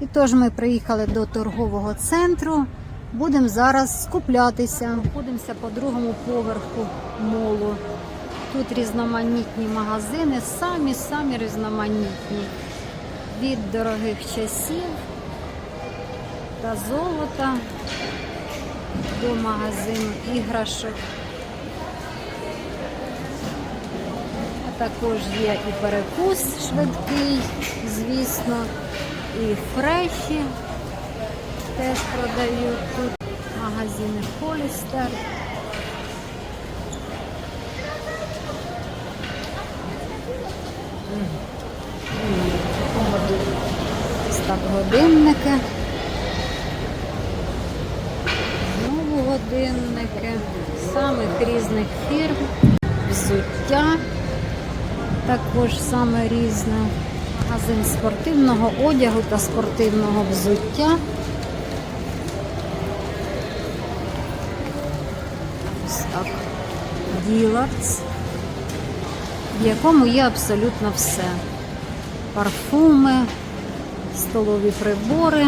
І тож ми приїхали до торгового центру. Будемо зараз скуплятися. Знаходимося по другому поверху молу. Тут різноманітні магазини, самі-самі різноманітні. Від дорогих часів та золота до магазину іграшок. А також є і перекус швидкий, звісно, і фреші теж продають тут магазини Холістер. Ось так годинники. Знову годинники самих різних фірм, взуття також саме різне. Магазин спортивного одягу та спортивного взуття. Ось так. Діларц, в якому є абсолютно все. Парфуми, столові прибори.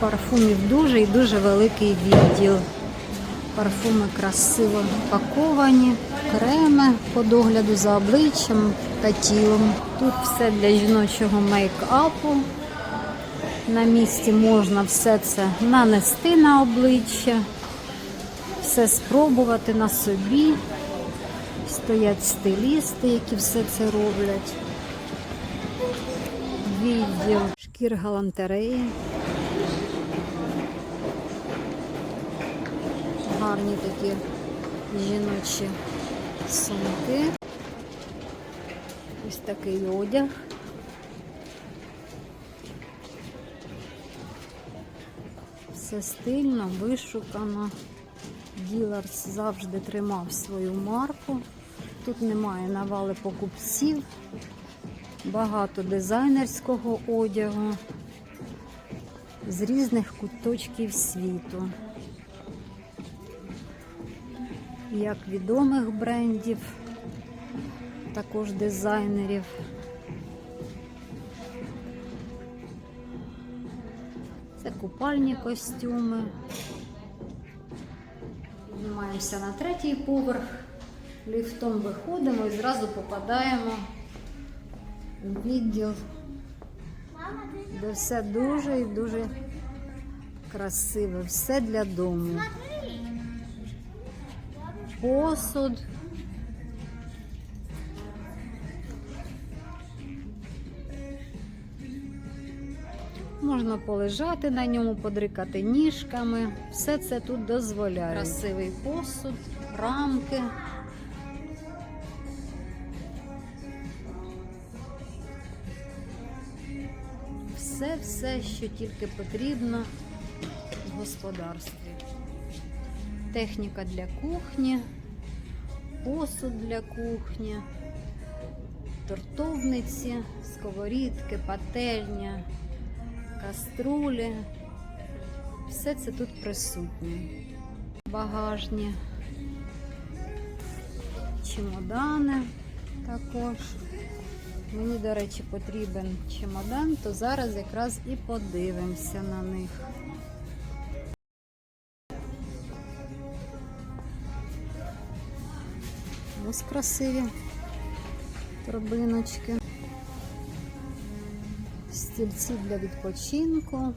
Парфумів дуже і дуже великий відділ. Парфуми красиво упаковані, креми по догляду за обличчям та тілом. Тут все для жіночого мейкапу. На місці можна все це нанести на обличчя, все спробувати на собі. Стоять стилісти, які все це роблять. Відділ шкір галантереї. Гарні такі жіночі сумки. Ось такий одяг. Все стильно, вишукано. Діларс завжди тримав свою марку. Тут немає навали покупців, багато дизайнерського одягу з різних куточків світу. Як відомих брендів, також дизайнерів. Це купальні костюми. Піднімаємося на третій поверх, ліфтом виходимо і зразу попадаємо у відділ, де все дуже і дуже красиве, все для дому. Посуд. Можна полежати на ньому, подрикати ніжками. Все це тут дозволяє. Красивий посуд, рамки. Все, все, що тільки потрібно в господарстві. Техніка для кухні, посуд для кухні, тортовниці, сковорідки, пательня каструлі. Все це тут присутнє. Багажні, чемодани також. Мені, до речі, потрібен чемодан, то зараз якраз і подивимося на них. Ось красиві торбиночки стільці для відпочинку,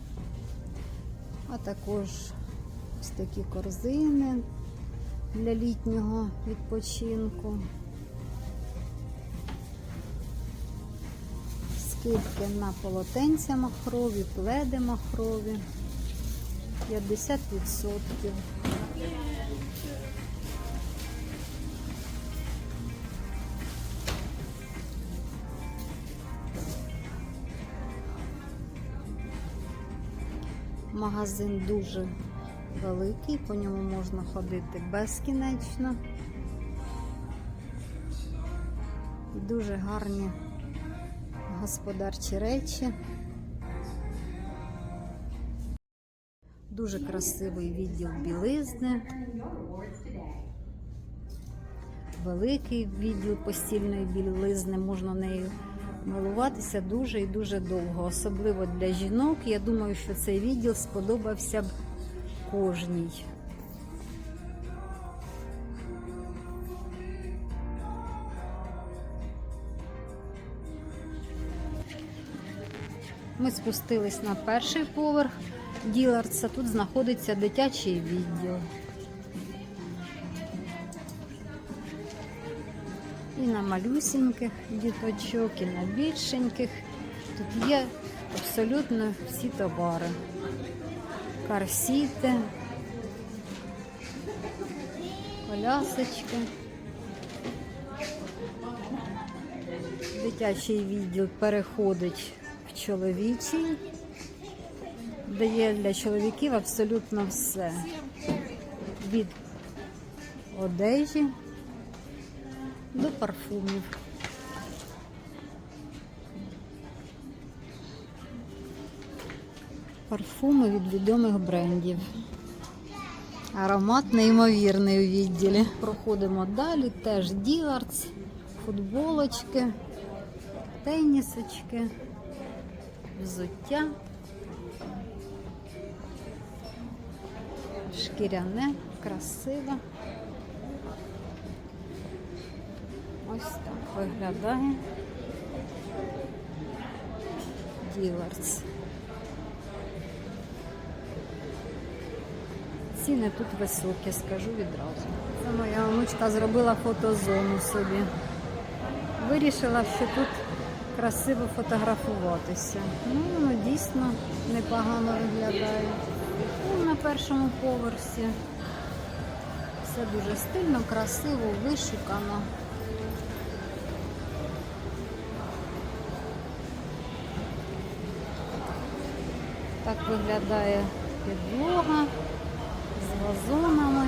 а також ось такі корзини для літнього відпочинку. Скидки на полотенця махрові, пледи махрові 50%. Магазин дуже великий, по ньому можна ходити безкінечно. Дуже гарні господарчі речі. Дуже красивий відділ білизни. Великий відділ постільної білизни, можна нею милуватися дуже і дуже довго, особливо для жінок. Я думаю, що цей відділ сподобався б кожній. Ми спустились на перший поверх Діларца. Тут знаходиться дитячий відділ. І на малюсіньких діточок, і на більшеньких. Тут є абсолютно всі товари. Карсіти, колясочки. Дитячий відділ переходить в чоловічий, де є для чоловіків абсолютно все. Від одежі до парфумів. Парфуми від відомих брендів. Аромат неймовірний у відділі. Проходимо далі, теж діларц, футболочки, тенісочки, взуття, шкіряне, красиве. Ось так виглядає діларц. Ціни тут високі, скажу відразу. Це моя онучка зробила фотозону собі. Вирішила, що тут красиво фотографуватися. Ну, воно дійсно непогано виглядає. Ну, на першому поверсі. Все дуже стильно, красиво, вишукано. Так виглядає підлога з вазонами.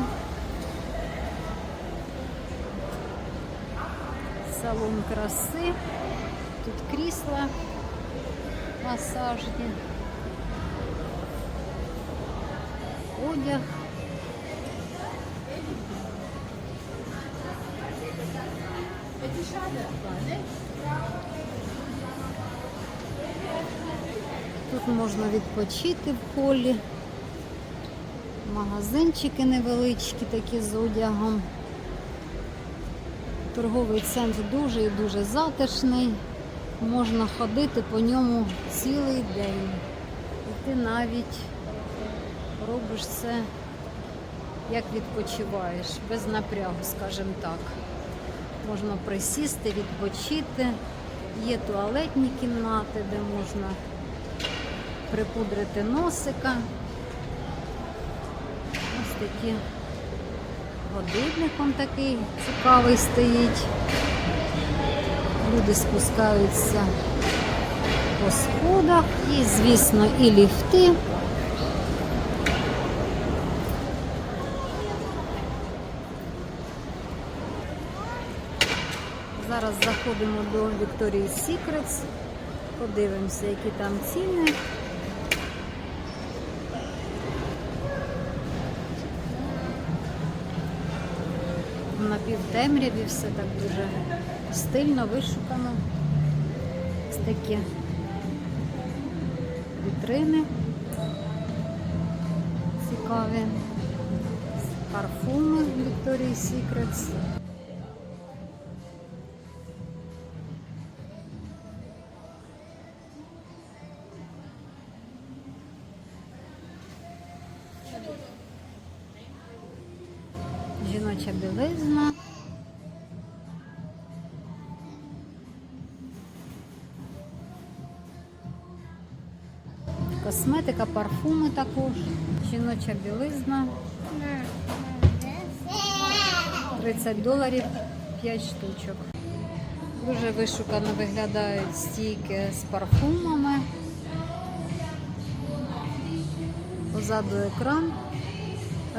Салон краси. Тут крісла масажні. Одяг. Тут можна відпочити в холі. Магазинчики невеличкі такі з одягом. Торговий центр дуже і дуже затишний. Можна ходити по ньому цілий день. І ти навіть робиш це, як відпочиваєш, без напрягу, скажімо так. Можна присісти, відпочити. Є туалетні кімнати, де можна припудрити носика. Ось такі годинник он такий цікавий стоїть. Люди спускаються по сходах. І, звісно, і ліфти. Зараз заходимо до Victoria's Secrets. Подивимося, які там ціни. В темряві все так дуже стильно, вишукано. Ось такі вітрини цікаві. Парфуми Victoria's Secrets. Жіноча білизна. Косметика, парфуми також. Жіноча білизна. 30 доларів 5 штучок. Дуже вишукано виглядають стійки з парфумами. Позаду екран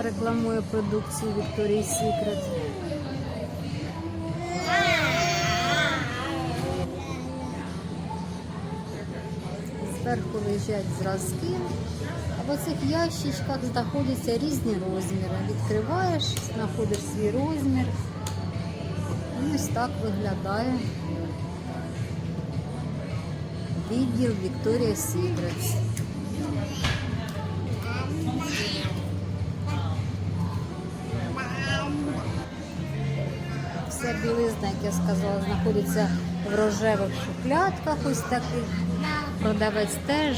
рекламує продукцію Victoria's Secret. Зверху лежать зразки, в оцих ящичках знаходяться різні розміри. Відкриваєш, знаходиш свій розмір. І ось так виглядає відділ Victoria's Secrets. Вся білизна, як я сказала, знаходиться в рожевих шухлядках. Ось таких. Продавець теж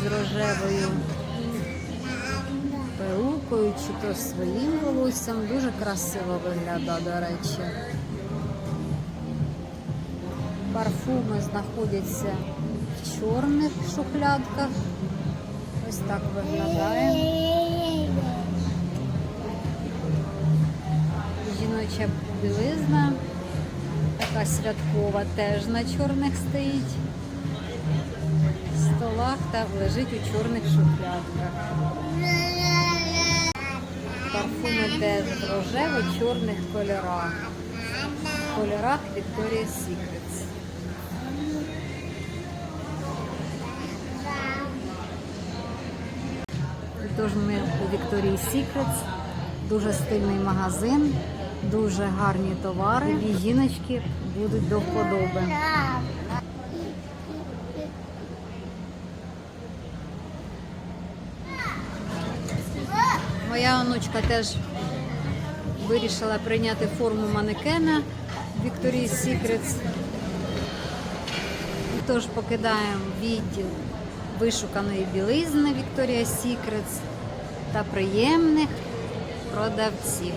з рожевою перукою чи то своїм волоссям. Дуже красиво виглядає, до речі. Парфуми знаходяться в чорних шухлядках. Ось так виглядає. Жіноча білизна, така святкова, теж на чорних стоїть. В столах та лежить у чорних шухлядках. Парфуми теж в рожево-чорних кольорах. В кольорах Victoria's Secrets. Тож ми у Victoria's Secrets. Дуже стильний магазин, дуже гарні товари. І будуть до вподоби. Моя онучка теж вирішила прийняти форму манекена Victoria's Secrets. Тож покидаємо відділ вишуканої білизни Victoria's Secrets та приємних продавців.